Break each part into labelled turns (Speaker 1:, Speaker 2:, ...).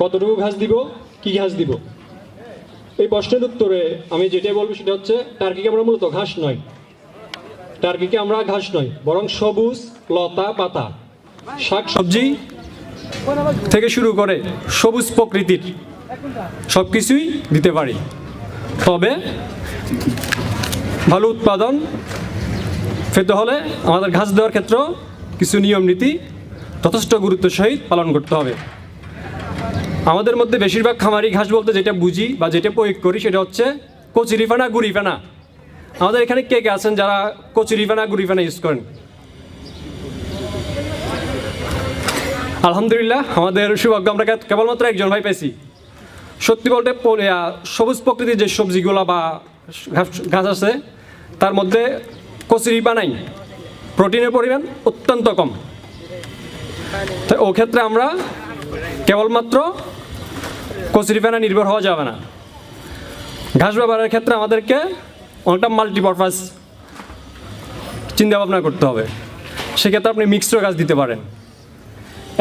Speaker 1: কতটুকু ঘাস দিব? কি ঘাস দিব? এই প্রশ্নের উত্তরে আমি যেটাই বলব সেটা হচ্ছে, টার্কিকে আমরা মূলত ঘাস নয়। টার্কিকে আমরা ঘাস নয়, বরং সবুজ, লতা, পাতা, শাক সবজি থেকে শুরু করে সবুজ প্রকৃতির সব কিছুই দিতে পারি। তবে ভালো উৎপাদন পেতে হলে আমাদের ঘাস দেওয়ার ক্ষেত্রে কিছু নিয়ম নীতি যথেষ্ট গুরুত্ব সহিত পালন করতে হবে। আমাদের মধ্যে বেশিরভাগ খামারি ঘাস বলতে যেটা বুঝি বা যেটা প্রয়োগ করি সেটা হচ্ছে কচুরি ফেনা, গুড়ি ফেনা। আমাদের এখানে কে কে আছেন যারা কচুরি ফেনা, গুড়ি ফেনা ইউজ করেন? আলহামদুলিল্লাহ, আমাদের সৌভাগ্য আমরা কেবলমাত্র একজন ভাই পেয়েছি সত্যি বলতে সবুজ প্রকৃতির যে সবজিগুলো বা ঘাস- আছে, তার মধ্যে কচুরি বানাই। প্রোটিনের পরিমাণ অত্যন্ত কম। তো ও ক্ষেত্রে আমরা কেবলমাত্র কচুরি ফেনা নির্ভর হওয়া যাবে না। ঘাস ব্যবহারের ক্ষেত্রে আমাদেরকে অনেকটা মাল্টিপারপাস চিন্তা ভাবনা করতে হবে। সেক্ষেত্রে আপনি মিক্সড গাছ দিতে পারেন।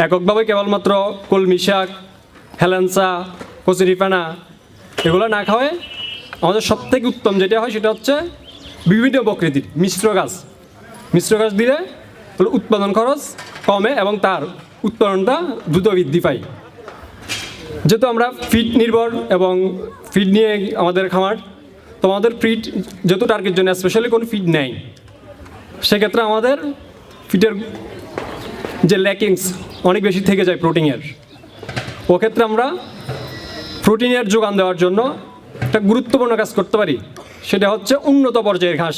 Speaker 1: এককভাবে কেবলমাত্র কলমি শাক হেলেন্সা কচুরি ফেনা এগুলো না খাওয়ায় আমাদের সবথেকে উত্তম যেটা হয় সেটা হচ্ছে বিভিন্ন প্রকৃতির মিশ্র গাছ মিশ্র গাছ দিলে উৎপাদন খরচ কমে এবং তার উৎপাদনটা দ্রুত বৃদ্ধি পায়। যেহেতু আমরা ফিড নির্ভর এবং ফিড নিয়ে আমাদের খামার, তো আমাদের ফিড যেহেতু টার্গের জন্য স্পেশালি কোনো ফিড নেই, সেক্ষেত্রে আমাদের ফিডের যে ল্যাকিংস অনেক বেশি থেকে যায় প্রোটিনের ও ক্ষেত্রে আমরা প্রোটিনের যোগান দেওয়ার জন্য একটা গুরুত্বপূর্ণ কাজ করতে পারি, সেটা হচ্ছে উন্নত পর্যায়ের ঘাস।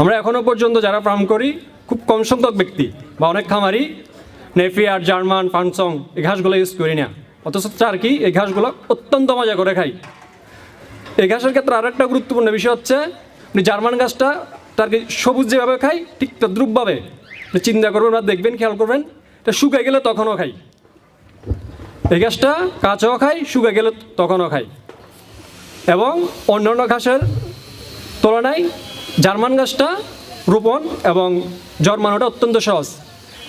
Speaker 1: আমরা এখনও পর্যন্ত যারা ফার্ম করি, খুব কম সংখ্যক ব্যক্তি বা অনেক খামারি নেফিয়ার জার্মান ফানসং, এই ঘাসগুলো ইউজ করি না। অথচ আর কি, এই ঘাসগুলো অত্যন্ত মজা করে খাই। এই ঘাসের ক্ষেত্রে আরও একটা গুরুত্বপূর্ণ বিষয় হচ্ছে জার্মান গাছটা তার কি সবুজ যেভাবে খাই, ঠিক তদ্রুপভাবে চিন্তা করবেন বা দেখবেন, খেয়াল করবেন, এটা শুকায় গেলে তখনও খাই। এই গাছটা কাঁচাও খাই, শুকায় গেলে তখনও খাই। এবং অন্যান্য ঘাসের তুলনায় জার্মান গাছটা রোপণ এবং জন্মানোটা অত্যন্ত সহজ।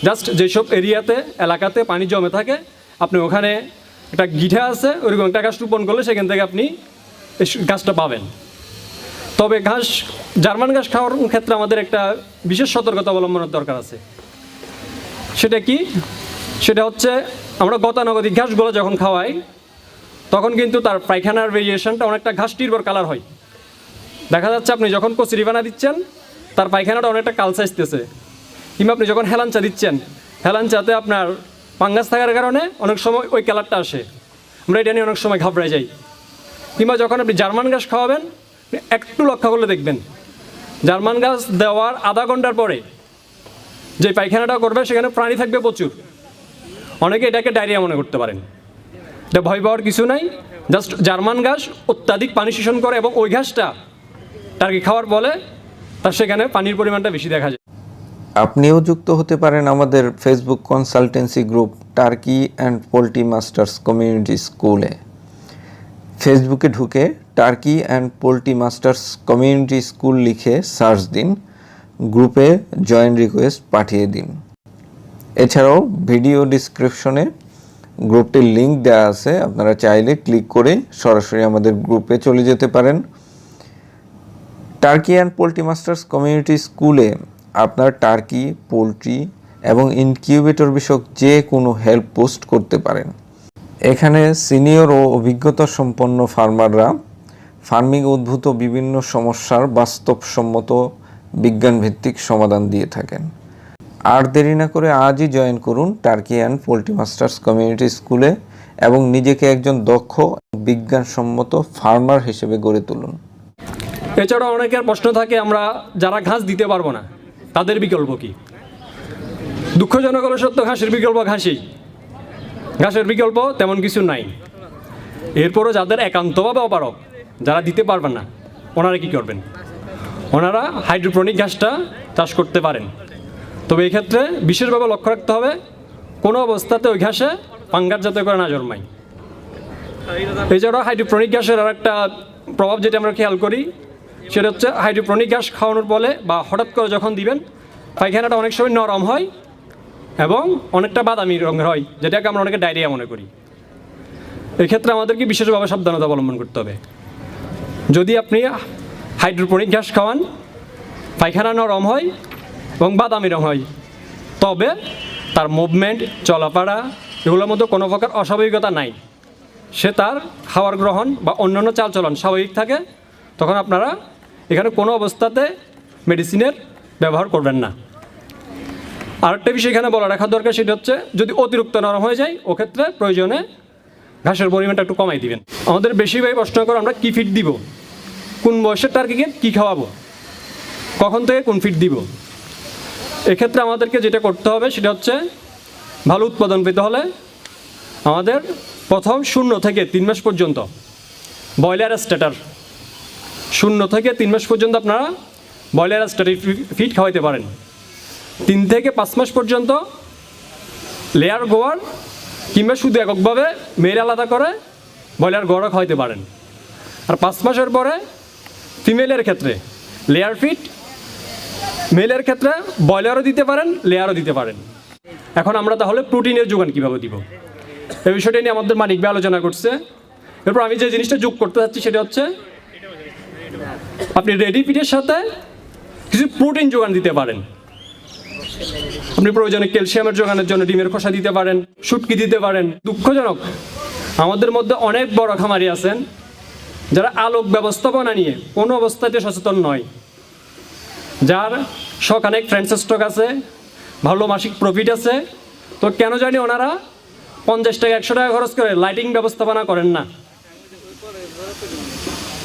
Speaker 1: জাস্ট যেসব এরিয়াতে, এলাকাতে পানি জমে থাকে, আপনি ওখানে একটা গিঠা আছে ওইরকম একটা গাছ রোপণ করলে সেখান থেকে আপনি গাছটা পাবেন। তবে ঘাস, জার্মান ঘাস খাওয়ার ক্ষেত্রে আমাদের একটা বিশেষ সতর্কতা অবলম্বনের দরকার আছে। সেটা কি? সেটা হচ্ছে, আমরা গতানুগতিক ঘাসগুলো যখন খাওয়াই, তখন কিন্তু তার পায়খানার ভেরিয়েশনটা অনেকটা ঘাস নির্ভর কালার হয়। দেখা যাচ্ছে আপনি যখন কচুরি বানা দিচ্ছেন, তার পায়খানাটা অনেকটা কালচা আসতেছে কিংবা আপনি যখন হেলাঞ্চা দিচ্ছেন হেলাঞ্চাতে আপনার পাঙ্গাস থাকার কারণে অনেক সময় ওই কালারটা আসে। আমরা এটা নিয়ে অনেক সময় ঘাবড়ে যাই। কিংবা যখন আপনি জার্মান গাছ খাওয়াবেন একটু লক্ষ্য করলে দেখবেন, জার্মান গাছ দেওয়ার আধা ঘণ্টার পরে যে পায়খানাটা করবে, সেখানে প্রাণী থাকবে প্রচুর। অনেকে এটাকে ডায়রিয়া মনে করতে পারেন। এটা ভয় পাওয়ার কিছু নাই, জাস্ট জার্মান ঘাস অত্যাধিক পানি শোষণ করে এবং ওই ঘাসটা টার্কি খাওয়ার বলে, তার সেখানে পানির পরিমাণটা বেশি দেখা যায়।
Speaker 2: আপনিও যুক্ত হতে পারেন আমাদের Facebook consultancy group turkey and poultry masters community স্কুলে ফেসবুকে ঢুকে turkey and poultry masters community school লিখে সার্চ দিন গ্রুপে জয়েন রিকোয়েস্ট পাঠিয়ে দিন। এছাড়াও ভিডিও ডিসক্রিপশনে গ্রুপটির লিঙ্ক দেওয়া আছে, আপনারা চাইলে ক্লিক করে সরাসরি আমাদের গ্রুপে চলে যেতে পারেন। Turkey and poultry masters community স্কুলে আপনার টার্কি, পোলট্রি এবং ইনকিউবেটর বিষয়ক যে কোনো হেল্প পোস্ট করতে পারেন। এখানে সিনিয়র ও অভিজ্ঞতা সম্পন্ন ফার্মাররা ফার্মিং উদ্ভূত বিভিন্ন সমস্যার বাস্তবসম্মত বিজ্ঞানভিত্তিক সমাধান দিয়ে থাকেন। আর দেরি না করে আজই জয়েন করুন turkey and poultry masters community স্কুলে এবং নিজেকে একজন দক্ষ বিজ্ঞানসম্মত ফার্মার হিসেবে গড়ে তুলুন।
Speaker 1: এছাড়াও অনেকের প্রশ্ন থাকে, আমরা যারা ঘাস দিতে পারব না তাদের বিকল্প কি? দুঃখজনক হলো সত্য, ঘাসের বিকল্প ঘাসই। ঘাসের বিকল্প তেমন কিছু নাই। এরপরও যাদের একান্তভাবে অপারক যারা দিতে পারবেন না, ওনারা কি করবেন? ওনারা হাইড্রোপনিক ঘাসটা চাষ করতে পারেন। তবে এই ক্ষেত্রে বিশেষভাবে লক্ষ্য রাখতে হবে, কোনো অবস্থাতে ওই ঘাসে পাঙ্গার যাতে করে না জন্মায়। এছাড়াও হাইড্রোপ্রনিক গ্যাসের আর একটা প্রভাব যেটা আমরা খেয়াল করি সেটা হচ্ছে হাইড্রোপ্রনিক গ্যাস খাওয়ানোর ফলে বা হঠাৎ করে যখন দিবেন, পায়খানাটা অনেক সময় নরম হয় এবং অনেকটা বাদামি রঙের হয়, যেটাকে আমরা অনেকে ডায়রিয়া মনে করি। এক্ষেত্রে আমাদেরকে বিশেষভাবে সাবধানতা অবলম্বন করতে হবে। যদি আপনি হাইড্রোপনিক গ্যাস খাওয়ান, পায়খানা নরম হয় এবং বাদামি রং হয়, তবে তার মুভমেন্ট, চলাফেরা এগুলোর মধ্যে কোনো প্রকার অস্বাভাবিকতা নাই। সে তার খাওয়ার গ্রহণ বা অন্যান্য চালচলন স্বাভাবিক থাকে, তখন আপনারা এখানে কোনো অবস্থাতে মেডিসিনের ব্যবহার করবেন না। আরেকটা বিষয় এখানে বলা রাখা দরকার, সেটা হচ্ছে যদি অতিরিক্ত নরম হয়ে যায়, ওক্ষেত্রে প্রয়োজনে ঘাসের পরিমাণটা একটু কমাই দিবেন। আমাদের বেশিরভাগই প্রশ্ন করে আমরা কী ফিট দিব? কোন বয়সের টার্কিকে কী খাওয়াবো? কখন থেকে কোন ফিট দিব? এক্ষেত্রে আমাদেরকে যেটা করতে হবে, সেটা হচ্ছে ভালো উৎপাদন পেতে হলে আমাদের প্রথম শূন্য থেকে তিন মাস পর্যন্ত ব্রয়লার স্ট্যাটার শূন্য থেকে তিন মাস পর্যন্ত আপনারা ব্রয়লার স্ট্যাটার ফিট খাওয়াইতে পারেন। তিন থেকে পাঁচ মাস পর্যন্ত লেয়ার গোয়ার কিংবা শুধু এককভাবে মেয়ের আলাদা করে ব্রয়লার গোয়ারও খাওয়াইতে পারেন। আর পাঁচ মাসের পরে ফিমেলের ক্ষেত্রে লেয়ার ফিট মেলের ক্ষেত্রে ব্রয়লারও দিতে পারেন লেয়ারও দিতে পারেন। এখন আমরা তাহলে প্রোটিনের যোগান কীভাবে দিব? এই বিষয়টা নিয়ে আমাদের মানিক ভাই আলোচনা করছে। এরপর আমি যে জিনিসটা যোগ করতে চাচ্ছি সেটা হচ্ছে আপনি রেডি ফিটের সাথে? কিছু প্রোটিন যোগান দিতে পারেন। আপনি প্রয়োজনে ক্যালসিয়ামের যোগানের জন্য ডিমের খোসা দিতে পারেন, শুটকি দিতে পারেন। দুঃখজনক, আমাদের মধ্যে অনেক বড় খামারি আছেন, যারা আলোক ব্যবস্থাপনা নিয়ে কোনো অবস্থাতে সচেতন নয়। যার শখ অনেক ফ্রেন্ডস স্টক আছে, ভালো মাসিক প্রফিট আছে, তো কেন জানি ওনারা পঞ্চাশ টাকা, একশো টাকা খরচ করে লাইটিং ব্যবস্থাপনা করেন না।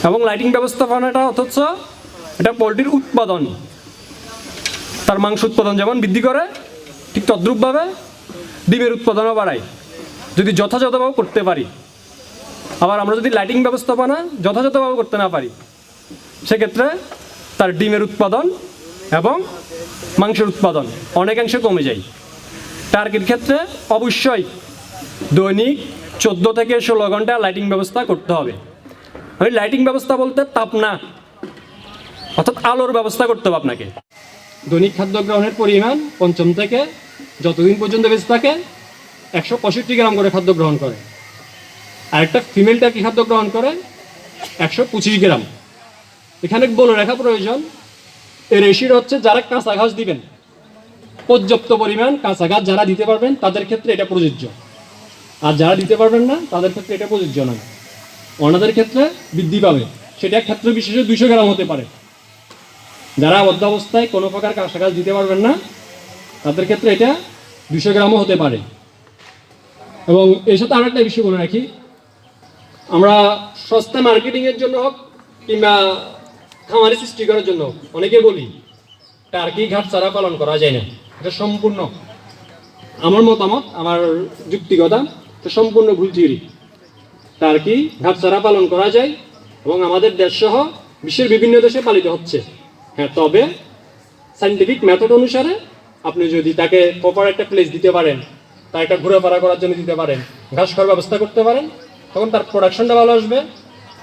Speaker 1: এবং লাইটিং ব্যবস্থাপনাটা অথচ এটা পোলট্রির উৎপাদন। তার মাংস উৎপাদন যেমন বৃদ্ধি করে, ঠিক তদ্রূপভাবে ডিমের উৎপাদনও বাড়ায়। যদি যথাযথভাবে করতে পারি, আবার আমরা যদি লাইটিং ব্যবস্থাপনা যথাযথভাবে করতে না পারি, সেক্ষেত্রে তার ডিমের উৎপাদন এবং মাংসের উৎপাদন অনেকাংশে কমে যায়। টার্গের ক্ষেত্রে অবশ্যই দৈনিক চোদ্দ থেকে ষোলো ঘণ্টা লাইটিং ব্যবস্থা করতে হবে। ওই লাইটিং ব্যবস্থা বলতে তাপ না। অর্থাৎ আলোর ব্যবস্থা করতে হবে আপনাকে। দৈনিক খাদ্য গ্রহণের পরিমাণ পঞ্চম থেকে যতদিন পর্যন্ত বেঁচে থাকে, একশো পঁয়ষট্টি গ্রাম করে খাদ্য গ্রহণ করে। আরেকটা ফিমেলটা কি খাদ্য গ্রহণ করে? একশো পঁচিশ গ্রাম। এখানে বলে রাখা প্রয়োজন। এর রেশির হচ্ছে যারা কাঁচা ঘাস দিবেন, পর্যাপ্ত পরিমাণ কাঁচা ঘাস যারা দিতে পারবেন, তাদের ক্ষেত্রে এটা প্রযোজ্য। আর যারা দিতে পারবেন না, তাদের ক্ষেত্রে এটা প্রযোজ্য নয়। ওনাদের ক্ষেত্রে বৃদ্ধি পাবে। সেটা ক্ষেত্র বিশেষে দুইশো গ্রাম হতে পারে। যারা অবস্থায় কোনো প্রকার কাঁচা দিতে পারবেন না তাদের ক্ষেত্রে এটা দুশো গ্রামও হতে পারে। এবং এর সাথে আরও একটা বিষয় বলে রাখি আমরা সস্তা মার্কেটিংয়ের জন্য হোক কিংবা খামারি সৃষ্টি করার জন্য হোক, অনেকে বলি টার্কি ঘাট ছাড়া পালন করা যায় না এটা সম্পূর্ণ। আমার মতামত আমার যুক্তিগতা সম্পূর্ণ ভুল থিওরি। টার্কি কি ছাড়া পালন করা যায় এবং আমাদের দেশ সহ বিশ্বের বিভিন্ন দেশে পালিত হচ্ছে। হ্যাঁ তবে সাইন্টিফিক মেথড অনুসারে আপনি যদি তাকে প্রপার একটা প্লেস দিতে পারেন, তার একটা ঘোরাফেরা করার জন্য দিতে পারেন, ঘাস খাওয়ার ব্যবস্থা করতে পারেন, তখন তার প্রোডাকশনটা ভালো আসবে,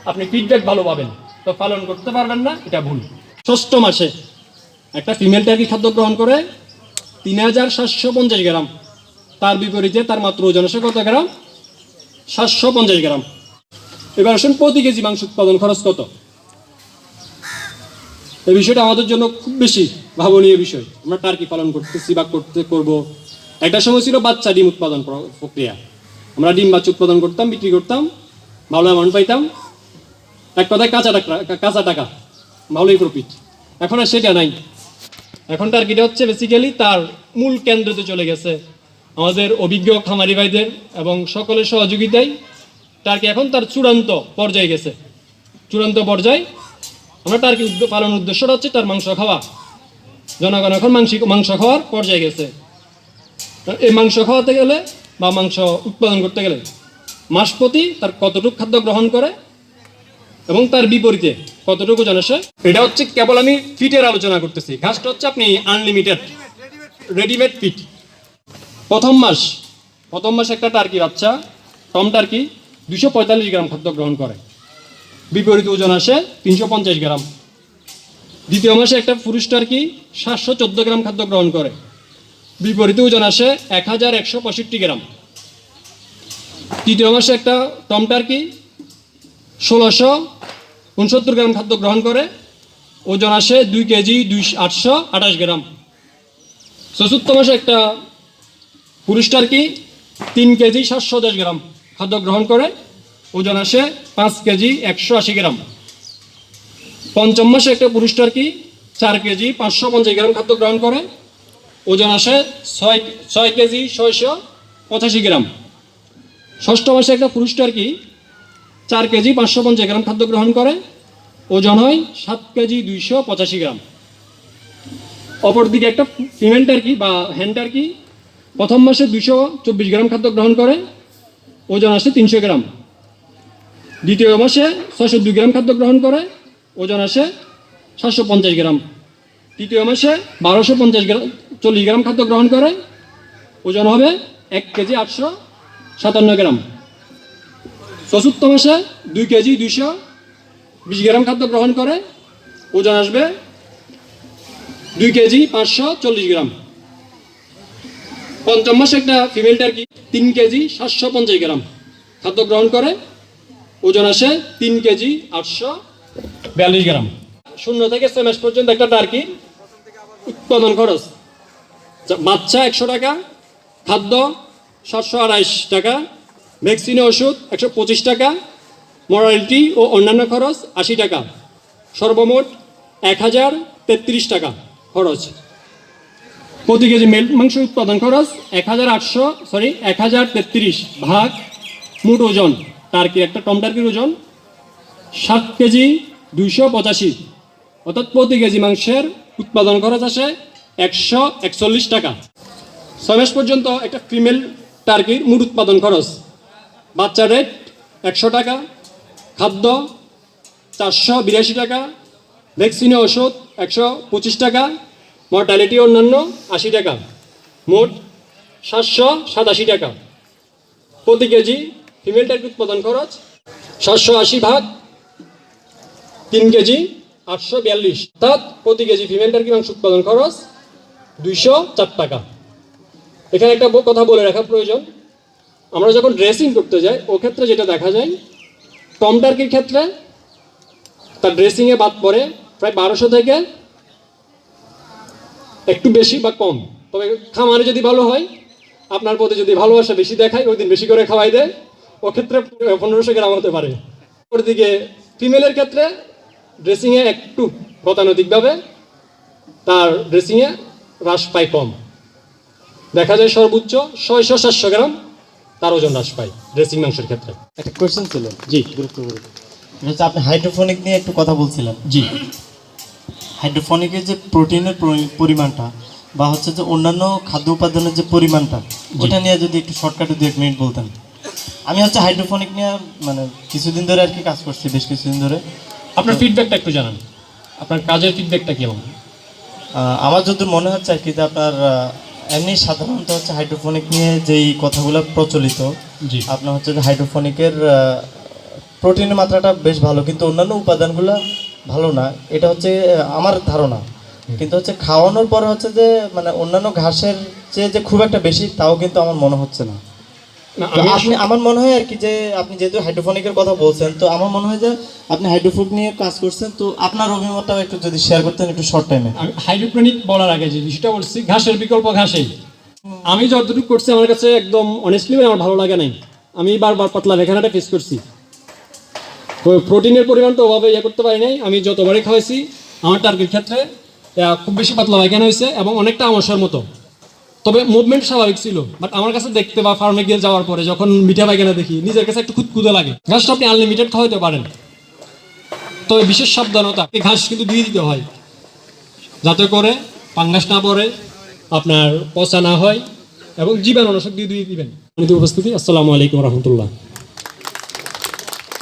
Speaker 1: আপনি ফিডব্যাক ভালো পাবেন। তো পালন করতে পারবেন না, এটা ভুল। ষষ্ঠ মাসে একটা ফিমেল টার্কি খাদ্য গ্রহণ করে তিন হাজার সাতশো পঞ্চাশ গ্রাম। তার বিপরীতে তার মাত্র ওজন কত গ্রাম? সাতশো পঞ্চাশ গ্রাম। এবার আসুন প্রতি কেজি মাংস উৎপাদন খরচ কত? এই বিষয়টা আমাদের জন্য খুব বেশি ভাবনীয় বিষয়। আমরা টার্কি পালন করতেছি বা করতে করব। একটা সময় ছিল বাচ্চা ডিম উৎপাদন প্রক্রিয়া। আমরা ডিম বাচ্চা উৎপাদন করতাম, বিক্রি করতাম, ভালো অ্যামাউন্ট পাইতাম। এক কথায় কাঁচা টাকা কাঁচা টাকা, ভালোই প্রফিট এখন আর সেটা নাই। এখন টার্কিটা হচ্ছে বেসিক্যালি তার মূল কেন্দ্রতে চলে গেছে। আমাদের অভিজ্ঞ খামারি ভাইদের এবং সকলের সহযোগিতায় টার্কি এখন তার চূড়ান্ত পর্যায়ে গেছে। চূড়ান্ত পর্যায়ে আমরা টার্কি পালন উদ্দেশ্যটা হচ্ছে তার মাংস খাওয়া। জনগণ এখন মাংস মাংস খাওয়ার পর্যায়ে গেছে। এই মাংস খাওয়াতে গেলে বা মাংস উৎপাদন করতে গেলে মাস প্রতি তার কতটুকু খাদ্য গ্রহণ করে এবং তার বিপরীতে কতটুকু জানাসে এটা হচ্ছে কেবল আমি ফিটের আলোচনা করতেছি। ঘাসটা হচ্ছে আপনি আনলিমিটেড রেডিমেড ফিট প্রথম মাস, প্রথম মাসে একটা টার্কি বাচ্চা, টম টার্কি দুশো পঁয়তাল্লিশ গ্রাম খাদ্য গ্রহণ করে। বিপরীত ওজন আসে তিনশো পঞ্চাশ গ্রাম। দ্বিতীয় মাসে একটা পুরুষ টার্কি, সাতশো চোদ্দ গ্রাম খাদ্য গ্রহণ করে। বিপরীত ওজন আসে এক হাজার একশো পঁয়ষট্টি গ্রাম। তৃতীয় মাসে একটা টম টার্কি, ষোলোশো উনসত্তর গ্রাম খাদ্য গ্রহণ করে। ওজন আসে দুই কেজি দুই আটশো আঠাশ গ্রাম। চতুর্থ মাসে একটা পুরুষ কি তিন কেজি সাতশো দশ গ্রাম। খাদ্য গ্রহণ করে, ওজন আসে পাঁচ কেজি একশো আশি গ্রাম। পঞ্চম মাসে একটা পুরুষটার কি চার কেজি পাঁচশো পঞ্চাশ গ্রাম খাদ্য গ্রহণ করে, ওজন আসে ছয় ছয় কেজি ছয়শো পঁচাশি গ্রাম। ষষ্ঠ মাসে একটা পুরুষটার কি চার কেজি পাঁচশো পঞ্চাশ গ্রাম খাদ্য গ্রহণ করে, ওজন হয় সাত কেজি দুইশো পঁচাশি গ্রাম। অপরদিকে একটা ফিমেল কি বা হ্যান্ড টার্কি প্রথম মাসে দুশো চব্বিশ গ্রাম খাদ্য গ্রহণ করে, ওজন আসে তিনশো গ্রাম। দ্বিতীয় মাসে ছয়শো দুই গ্রাম খাদ্য গ্রহণ করে, ওজন আসে সাতশো পঞ্চাশ গ্রাম। তৃতীয় মাসে বারোশো পঞ্চাশ গ্রাম চল্লিশ গ্রাম খাদ্য গ্রহণ করে, ওজন হবে এক কেজি আটশো সাতান্ন গ্রাম। চতুর্থ মাসে দুই কেজি দুইশো বিশ গ্রাম খাদ্য গ্রহণ করে, ওজন আসবে দুই কেজি পাঁচশো চল্লিশ গ্রাম। পঞ্চম মাসে একটা ফিমেল টার্কি তিন কেজি সাতশো পঞ্চাশ গ্রাম। খাদ্য গ্রহণ করে, ওজন আসে তিন কেজি আটশো বিয়াল্লিশ গ্রাম। শূন্য থেকে ছয় মাস পর্যন্ত একটা টার্কি উৎপাদন খরচ। বাচ্চা একশো টাকা, খাদ্য সাতশো আড়াইশ টাকা ভ্যাকসিনে ওষুধ একশো পঁচিশ টাকা মরালিটি ও অন্যান্য খরচ আশি টাকা। সর্বমোট এক হাজার তেত্রিশ টাকা খরচ। প্রতি কেজি মেল মাংস উৎপাদন খরচ এক হাজার আটশো সরি এক হাজার তেত্রিশ ভাগ মোট ওজন। টার্কির একটা টম টার্কির ওজন? সাত কেজি দুইশো পঁচাশি। অর্থাৎ প্রতি কেজি মাংসের উৎপাদন খরচ আসে একশো একচল্লিশ টাকা। ছয় মাস পর্যন্ত একটা ফিমেল টার্কির মোট উৎপাদন খরচ। বাচ্চা রেট একশো টাকা, খাদ্য চারশো বিরাশি টাকা ভ্যাকসিনে ওষুধ একশো পঁচিশ টাকা মর্টালিটি অন্যান্য আশি টাকা। মোট সাতশো সাতাশি টাকা। প্রতি কেজি ফিমেল উৎপাদন খরচ সাতশো আশি ভাগ তিন কেজি আটশো বিয়াল্লিশ। অর্থাৎ প্রতি কেজি ফিমেল টার্কি মাংস উৎপাদন খরচ দুইশো চার টাকা। এখানে একটা কথা বলে রাখা প্রয়োজন। আমরা যখন ড্রেসিং করতে যাই, ও ক্ষেত্রে যেটা দেখা যায়, টম টার্কির ক্ষেত্রে তার ড্রেসিংয়ে বাদ পড়ে প্রায় বারোশো থেকে একটু বেশি বা কম। তবে খামারে যদি ভালো হয় আপনার প্রতি যদি ভালোবাসা বেশি দেখায় ওই দিন বেশি করে খাওয়াই দেয়। ও ক্ষেত্রে পনেরোশো গ্রাম হতে পারে। ওদিকে ফিমেলের ক্ষেত্রে ড্রেসিংয়ে একটু গতানৈতিকভাবে তার ড্রেসিংয়ে হ্রাস পায় কম। দেখা যায় সর্বোচ্চ ছয়শো সাতশো গ্রাম তার ওজন হ্রাস পায় ড্রেসিং মাংসের ক্ষেত্রে।
Speaker 3: একটা কোয়েশ্চেন ছিল
Speaker 1: জি।
Speaker 3: গুরুত্বপূর্ণ। আপনি হাইড্রোফোনিক নিয়ে একটু কথা বলছিলেন।
Speaker 1: জি।
Speaker 3: হাইড্রোফোনিকের যে প্রোটিনের পরি- পরিমাণটা বা হচ্ছে যে অন্যান্য খাদ্য উপাদানের যে পরিমাণটা ওটা নিয়ে যদি একটু শর্টকাটে দু এক মিনিট বলতেন। আমি হচ্ছে হাইড্রোফোনিক নিয়ে মানে কিছুদিন ধরে আর কি কাজ করছি বেশ কিছুদিন ধরে।
Speaker 1: আপনার ফিডব্যাকটা একটু জানান। আপনার কাজের ফিডব্যাকটা কেমন
Speaker 3: আমার যদি মনে হচ্ছে আর কি যে আপনার এমনি সাধারণত হচ্ছে হাইড্রোফোনিক নিয়ে যেই কথাগুলো প্রচলিত
Speaker 1: জি।
Speaker 3: আপনার হচ্ছে যে হাইড্রোফোনিকের প্রোটিনের মাত্রাটা বেশ ভালো কিন্তু অন্যান্য উপাদানগুলো ভালো না এটা হচ্ছে আমার ধারণা। কিন্তু হচ্ছে খাওয়ানোর পরে হচ্ছে যে মানে অন্যান্য ঘাসের চেয়ে যে খুব একটা বেশি তাও কিন্তু আমার মনে হচ্ছে না। আপনি আমার মনে হয় আর কি যে আপনি যেহেতু হাইড্রোফোনিকের কথা বলছেন তো আমার মনে হয় যে আপনি হাইড্রোফোনিক নিয়ে কাজ করছেন তো আপনার অভিমতটাও একটু যদি শেয়ার করতেন একটু শর্ট টাইমে
Speaker 1: আমি হাইড্রোক্রনিক বলার আগে যে বিষয়টা বলছি ঘাসের বিকল্প ঘাসেই। আমি যতটুকু করছি আমার কাছে একদম অনেস্টলি আমার ভালো লাগে নাই। আমি বারবার পাতলা পায়খানাটা ফেস করছি। প্রোটিনের পরিমাণটা ওভাবে ইয়ে করতে পারি নাই। আমি যতবারই খাওয়াইছি, আমার টার্গেট ক্ষেত্রে খুব বেশি পাতলা পায়খানা হয়েছে এবং অনেকটা আমসার মতো। তবে মুভমেন্ট স্বাভাবিক ছিল বাট আমার কাছে দেখতে বা ফার্মে গিয়ে যাওয়ার পরে যখন মিঠা পায়খানা দেখি, নিজের কাছে একটু খুদকুদে লাগে। ঘাসটা আপনি আনলিমিটেড খাওয়াইতে পারেন। তবে বিশেষ সাবধানতা ঘাস কিন্তু দিয়ে দিতে হয়। যাতে করে পাঙ্গাস না পড়ে, আপনার পচা না হয়, এবং জীবাণুনাশক দিয়ে দিয়ে দিবেন। উপস্থিতি, আসসালামু আলাইকুম রহমতুল্লাহ।